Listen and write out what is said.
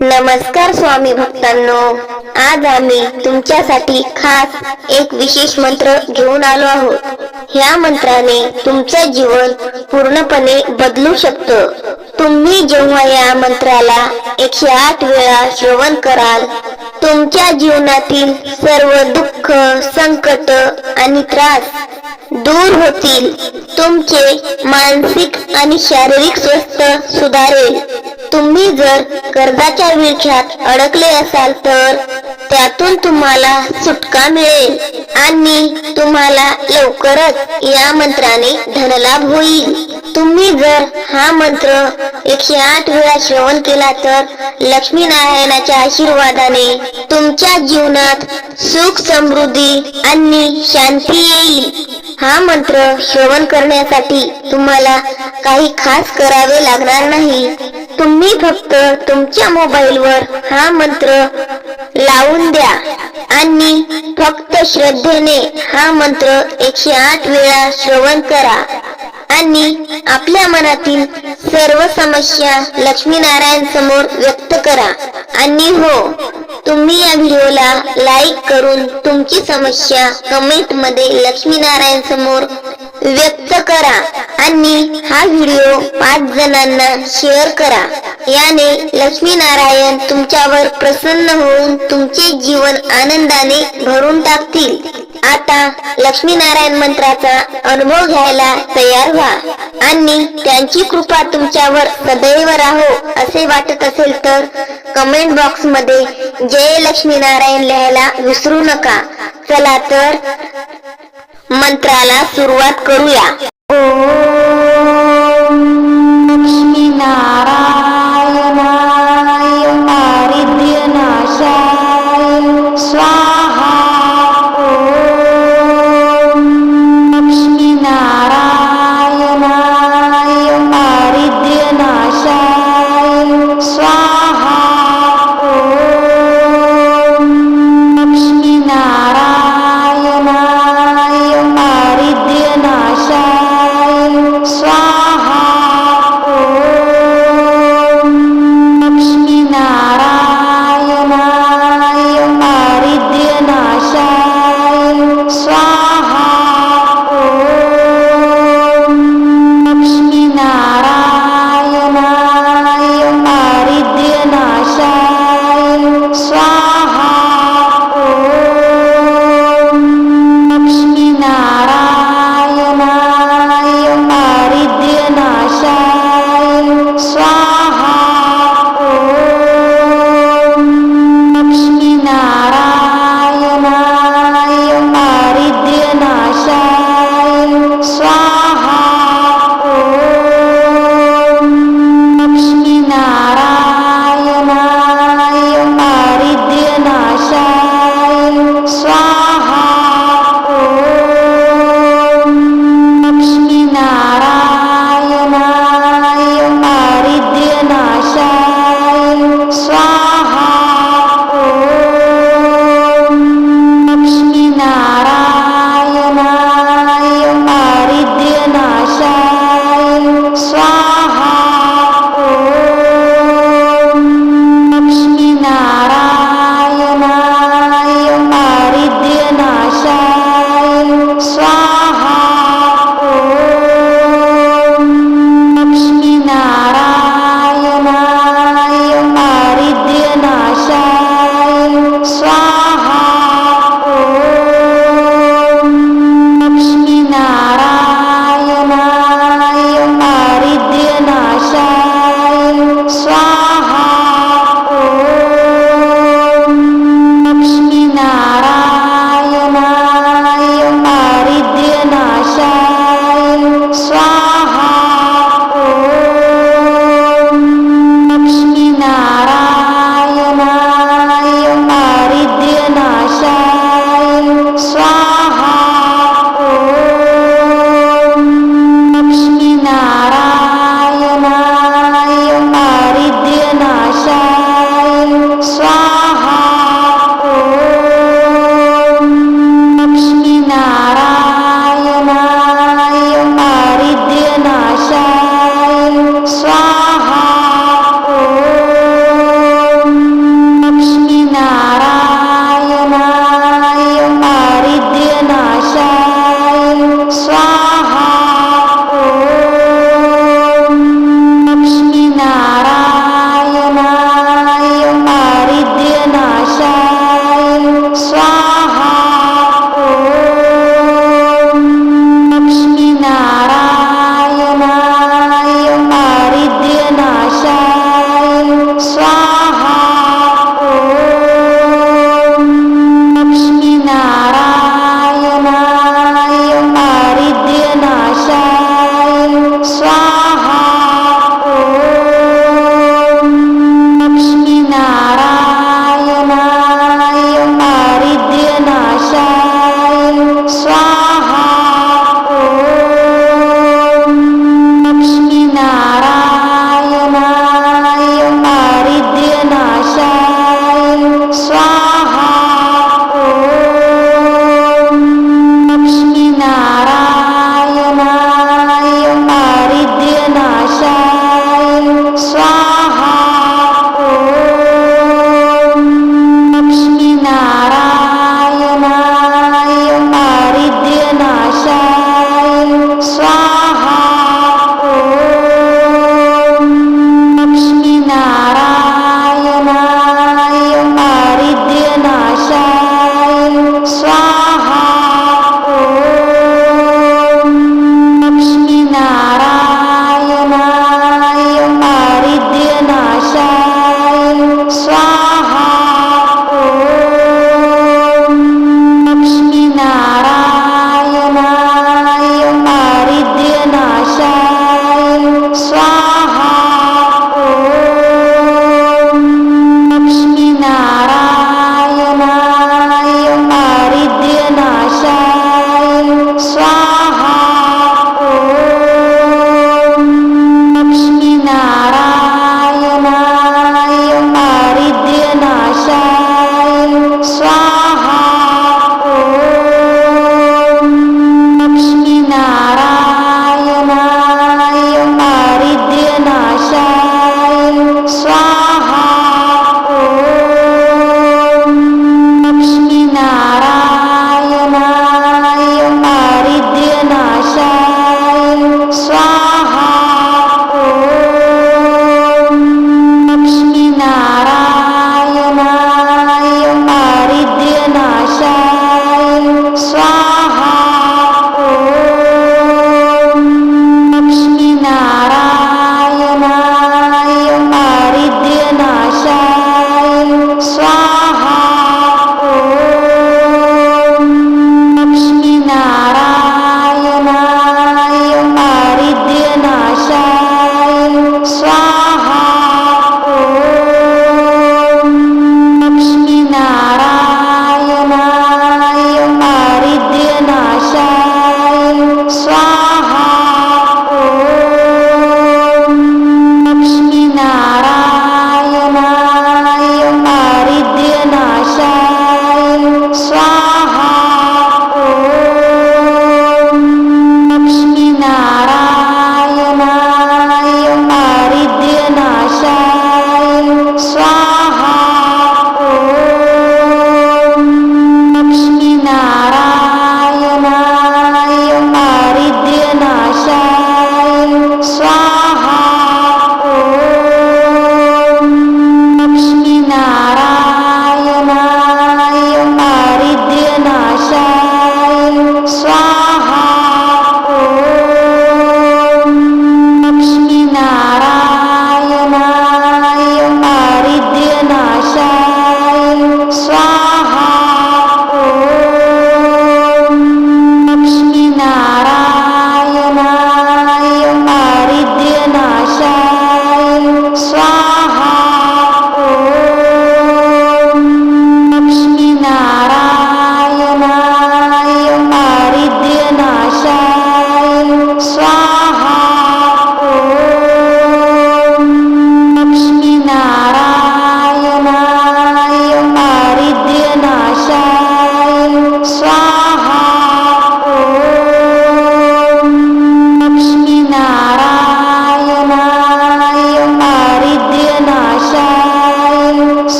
नमस्कार स्वामी भक्तांनो. आज आम्ही तुमच्यासाठी खास एक विशेष मंत्र घेऊन आलो आहोत. ह्या मंत्राने तुमचं जीवन पूर्णपणे बदलू शकतं. तुम्ही जेव्हा या मंत्राला एकशे आठ वेळा श्रवण कराल तुमच्या जीवनातील सर्व दुःख संकट आणि त्रास दूर होतील. तुमचे मानसिक आणि शारीरिक स्वास्थ्य सुधारेल. तुम्ही जर कर्जाच्या विळख्यात अडकले असाल तर त्यातून तुम्हाला सुटका मिळेल आणि तुम्हाला लवकरच या मंत्राने धनलाभ होईल. तुम्ही जर हा मंत्र एकशे आठ वेळा श्रवण केला तर लक्ष्मी नारायणाच्या आशीर्वादाने तुमच्या जीवनात सुख समृद्धी आणि शांती येईल. हा मंत्र श्रवण करण्यासाठी तुम्हाला काही खास करावे लागणार नाही. तुम्ही फक्त तुमच्या मोबाईलवर हा मंत्र लावून द्या. आणि फक्त श्रद्धेने हा मंत्र एकशे आठ वेळा श्रवण करा. आणि आपल्या मनातील सर्व समस्या लक्ष्मीनारायण समोर व्यक्त करा. आणि हो तुम्ही या व्हिडिओला लाईक करून तुमची समस्या कमेंटमध्ये लक्ष्मीनारायण समोर व्यक्त करा. आणि हा व्हिडिओ पाच जणांना शेअर करा. याने लक्ष्मीनारायण तुमच्यावर प्रसन्न होऊन तुमचे जीवन आनंदाने भरून टाकतील. आता लक्ष्मीनारायण मंत्राचा अनुभव घ्यायला तयार घ्या. आणि त्यांची कृपा तुमच्यावर सदैव राहो असे वाटत असेल तर कमेंट बॉक्समध्ये जय लक्ष्मीनारायण लिहायला विसरू नका. चला तर मंत्राला सुरुवात करूया.